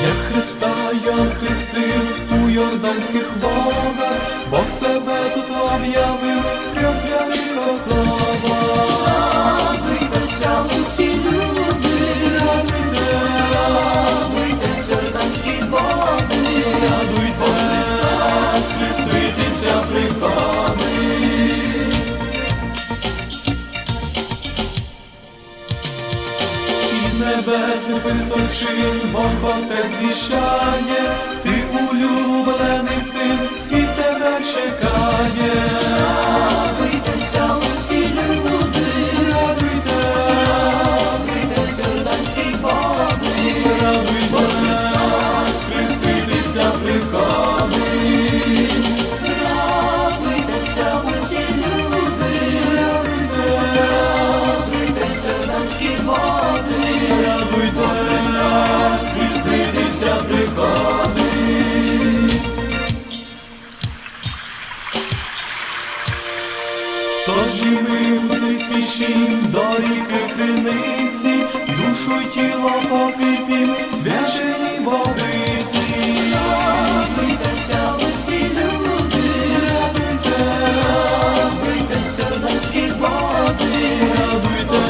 Христа я хрестив у йорданських водах, Бог себе тут об'явив, Із небес височин Бог Отець звіщає, Тож і ми поспішим до ріки криниці, душу й тіло покипім, зв'яжені водиці. Радуйтеся, усі люди, радуйте, радуйтеся, родинські води, радуйте,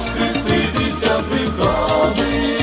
скреститися пригоди.